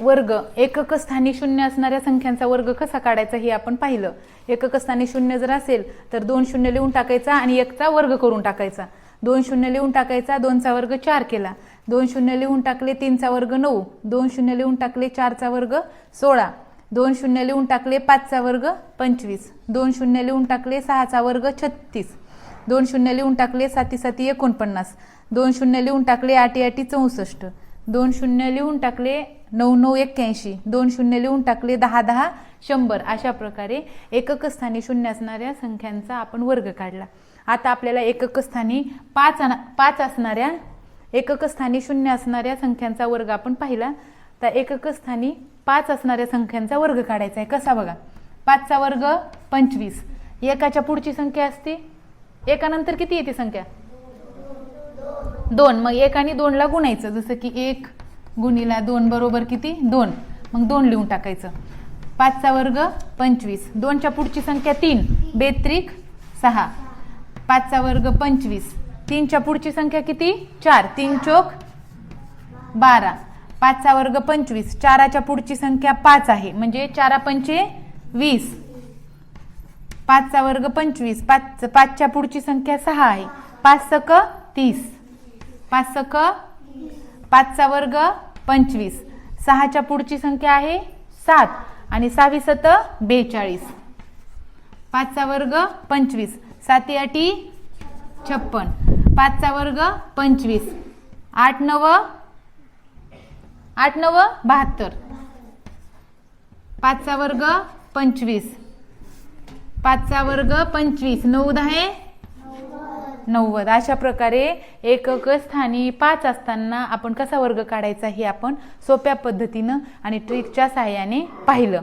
वर्ग. एकक स्थानी शून्य असणाऱ्या संख्यांचा वर्ग कसा काढायचा हे आपण पाहिलं. एकक स्थानी शून्य जर असेल तर दोन शून्य लिहून टाकायचा आणि एकचा वर्ग करून टाकायचा. दोन शून्य लिहून टाकायचा दोनचा वर्ग चार केला. दोन शून्य लिहून टाकले तीनचा वर्ग नऊ. दोन शून्य लिहून टाकले चारचा वर्ग सोळा. दोन शून्य लिहून टाकले पाचचा वर्ग पंचवीस. दोन शून्य लिहून टाकले सहाचा वर्ग छत्तीस. दोन शून्य लिहून टाकले साती साती एकोणपन्नास. दोन शून्य लिहून टाकले आठी आठी चौसष्ट. दोन शून्य लिहून टाकले नऊ नऊ एक्क्याऐंशी. दोन शून्य लिहून टाकले दहा दहा शंभर. अशा प्रकारे एकक स्थानी शून्य असणाऱ्या संख्यांचा आपण वर्ग काढला. आता आपल्याला एकक स्थानी पाच पाच असणाऱ्या एकक स्थानी शून्य असणाऱ्या संख्यांचा वर्ग आपण पाहिला. तर एकक स्थानी पाच असणाऱ्या संख्यांचा वर्ग काढायचा आहे. कसा बघा? पाचचा वर्ग पंचवीस. एकाच्या पुढची संख्या असते. एकानंतर किती येते संख्या? दोन. मग एक आणि दोनला गुणायचं. जसं की एक गुणीला दोन बरोबर किती? दोन. मग दोन लिहून टाकायचं. पाचचा वर्ग पंचवीस. दोनच्या पुढची संख्या तीन. बेत्रिक सहा. पाचचा वर्ग पंचवीस. तीनच्या पुढची संख्या किती? चार. तीन चोक बारा. पाचचा वर्ग पंचवीस. चाराच्या पुढची संख्या पाच आहे. म्हणजे चारा पंचे वीस. पाचचा वर्ग पंचवीस. पाच पाचच्या पुढची संख्या सहा आहे. पाच सक तीस. पाच सख पाचचा वर्ग पंचवीस. सहाच्या पुढची संख्या आहे सात आणि सहावी सत बेचाळीस. पाचचा वर्ग पंचवीस. साती आठी छप्पन. पाचचा वर्ग पंचवीस. आठ नव आठ नव बहात्तर. पाचचा वर्ग पंचवीस. पाचचा वर्ग पंचवीस. नऊ दहा नव्वद. अशा प्रकारे एकक स्थानी पाच असताना आपण कसा वर्ग काढायचा हे आपण सोप्या पद्धतीनं आणि ट्रिकच्या सहाय्याने पाहिलं.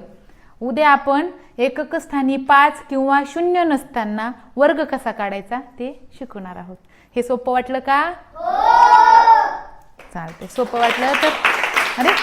उद्या आपण एकक स्थानी पाच किंवा शून्य नसताना वर्ग कसा काढायचा ते शिकवणार आहोत. हे सोपं वाटलं का? चालते सोपं वाटलं तर अरे!